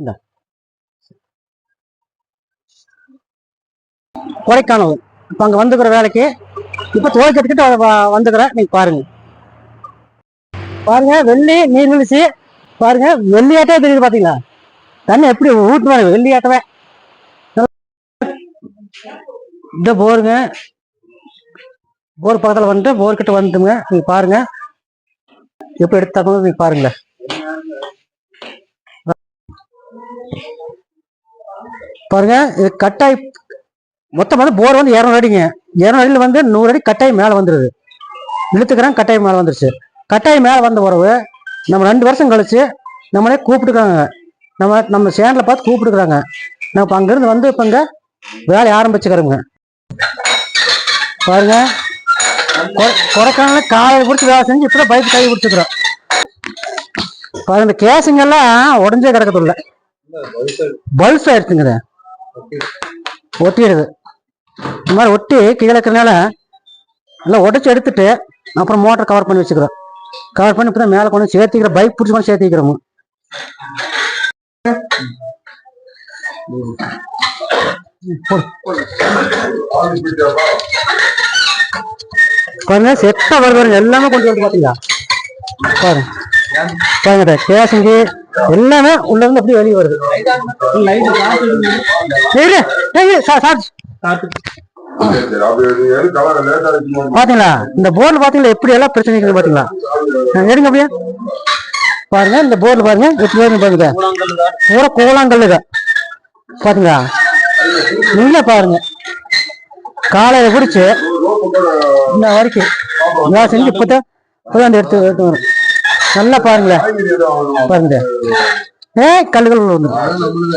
இந்த கொடைக்கானல். இப்போ அங்கே வந்துக்கிற வேலைக்கு இப்போ தோல் எடுத்துக்கிட்டு வந்துக்கிறேன் நீங்க பாருங்க. பாருங்க வெள்ளி நீர்வீழ்ச்சி. பாருங்க வெள்ளியாட்டே தெரியுது பார்த்தீங்களா தண்ணி எப்படி ஊட்டுவாங்க வெள்ளியாட்டவே இந்த போருங்க. போர் பக்கத்தில் வந்துட்டு போர்கிட்ட வந்துங்க நீங்க பாருங்க. எப்படி எடுத்தாங்க நீங்கள் பாருங்களேன். பாருங்க இது கட்டாய் மொத்தம் வந்து போர் வந்து இரநூறு அடிங்க. இரநூறு அடியில் வந்து நூறு அடி கட்டாய் மேலே வந்துடுது இழுத்துக்கிறேன் கட்டாய் மேலே வந்துருச்சு. கட்டாய் மேலே வந்த உறவு நம்ம ரெண்டு வருஷம் கழிச்சு நம்மளே கூப்பிட்டுக்கிறாங்க. நம்ம நம்ம சேனலை பார்த்து கூப்பிட்டுக்கிறாங்க. நம்ம இப்போ அங்கேருந்து வந்து இப்போ இங்கே வேலையை ஆரம்பிச்சுக்கிறோங்க. பாருங்க. கொ- கொடைக்கானல காலையில் பிடிச்சி வேலை செஞ்சு இப்போ பைக் கை பிடிச்சிக்கிறோம். பாருங்க இந்த கேஸுங்கெல்லாம் உடஞ்சே கிடக்கதில்ல. பல்ஸ் ஆயிடுச்சுங்க ஒட்டிடுது. இந்த மாதிரி ஒட்டி கீழே இருக்கிறனால நல்லா உடச்சி எடுத்துட்டு அப்புறம் மோட்டர் கவர் பண்ணி வச்சுக்கிறோம். கவர் பண்ணி இப்போ மேலே கொண்டு சேர்த்திக்கிற பைக் பிடிச்சி கொண்டு சேர்த்திக்கிறோம். பாருங்க செட்டா வருது எல்லாமே கொண்டு வந்து பாத்தீங்களா? பாருங்க. பாருங்க கேசங்கி எல்லாமே உள்ள இருந்து அப்படியே வெளியே வருது. சரி, சரி. பாத்தீங்களா? இந்த போர்டு பாத்தீங்களா? எப்படி எல்லாம் பிரச்சனை இருக்குது பாத்தீங்களா? எடுங்க அப்படியே. பாருங்க இந்த போர்டு பாருங்க. எப்படி வருது பாருங்க பூரா கோலாங்கல் பாத்தீங்களா? நீங்க பாருங்க. காலையில குடிச்சு இன்ன வரைக்கும் செஞ்சு இப்பதான் அந்த எடுத்து எடுத்து வரும். நல்லா பாருங்களேன்? பாருங்க ஏ கல்லுகள் வந்து அது நம்மளுது.